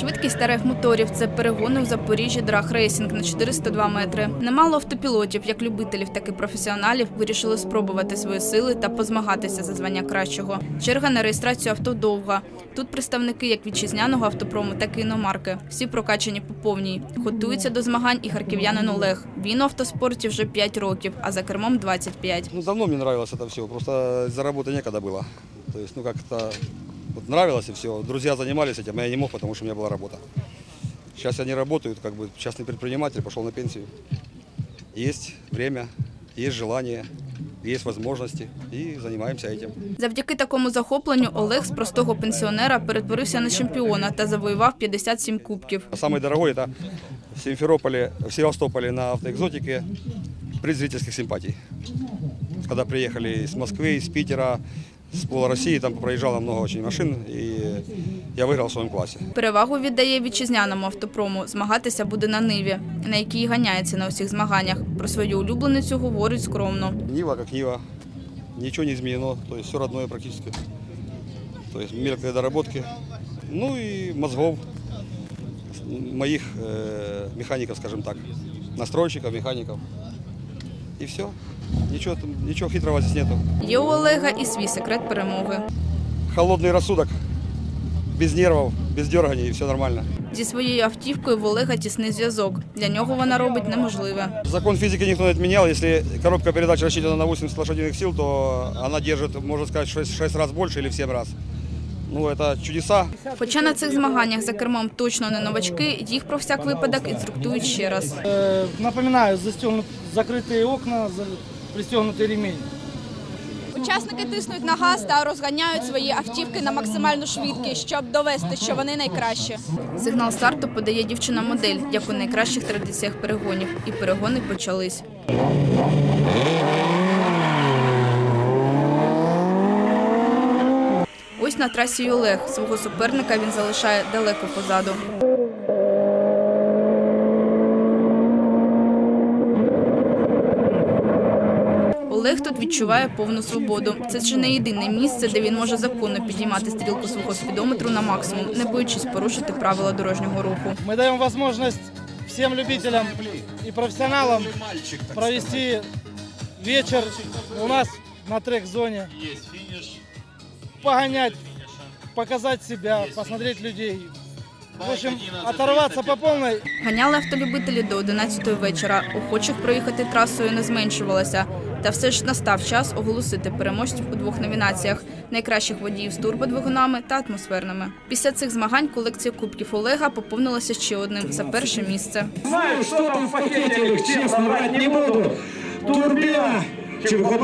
Швидкість старих моторів це перегони у Запоріжжі Драг Рейсінг на 402 метри. Немало автопілотів, як любителів, так і професіоналів, вирішили спробувати свої сили та позмагатися за звання кращого. Черга на реєстрацію авто довга. Тут представники як вітчизняного автопрому, так і іномарки. Всі прокачані по повній. Готується до змагань і харків'янин Олег. Він у автоспорті вже 5 років, а за кермом 25. Ну, давно мне нравилось это все, просто за работы некогда было. То есть, ну, как-то вот нравилось и все. Друзья занимались этим, а я не мог, потому что у меня была работа. Сейчас они работают, как бы частный предприниматель, пошел на пенсию. Есть время, есть желание, есть возможности, и занимаемся этим. Завдяки такому захопленню Олег з простого пенсіонера перетворився на чемпіона та завоював 57 кубків. А Самый дорогой это в Симферополе, в Севастополе на автоэкзотике приз зрительских симпатий. Когда приехали из Москвы, из Питера, с пола России, там проезжало много очень машин, и я выиграл в своем классе. Перевагу віддає вітчизняному автопрому. Змагатися буде на Ниві, на якій ганяється на усіх змаганнях. Про свою улюбленицю говорить скромно. Нива как Нива, ничего не изменено, то есть все родное практически. То есть мелкие доработки. Ну и мозгов моих э, механиков, скажем так, настройщиков, механиков. И все. Ничего, там- ничего хитрого здесь нету. Є у Олега і свій секрет перемоги. Холодный рассудок, без нервов, без дерганий, и все нормально. Зі своєю автівкою в Олега тісний зв'язок. Для нього вона робить неможливе. Закон физики никто не отменял. Если коробка передач рассчитана на 80 лошадиных сил, то она держит, можно сказать, 6, 6 раз больше или 7 раз Ну, это чудеса. Хоча на цих змаганнях за кермом точно не новачки, їх про всяк випадок інструктують ще раз. Э, Напоминаю, застегнут, закрытые окна, за- пристегнутый ремень. Учасники тиснуть на газ та розганяють свої автівки на максимальну швидкість, щоб довести, що вони найкращі. Сигнал старту подає дівчина-модель, як у найкращих традиціях перегонів. І перегони почались. Ось на трасі й Олег. Свого суперника він залишає далеко позаду. Олег тут відчуває повну свободу. Це чи не єдине місце, де він може законно підіймати стрілку свого спідометру на максимум, не боючись порушити правила дорожнього руху. Мы даем возможность всем любителям и профессионалам провести вечер у нас на трек-зоне. Погонять, показать себя, посмотреть людей. В общем, оторваться по полной Ганяли автолюбителі до 11 вечора. Охочих проїхати трасою не зменшувалося. Та все ж настав час оголосити переможців у двох номінаціях: найкращих водіїв з турбодвигунами та атмосферними. Після цих змагань колекція кубків Олега поповнилася ще одним за перше місце. Знаю, что там в пакете, честно врать не буду. Турбина, чего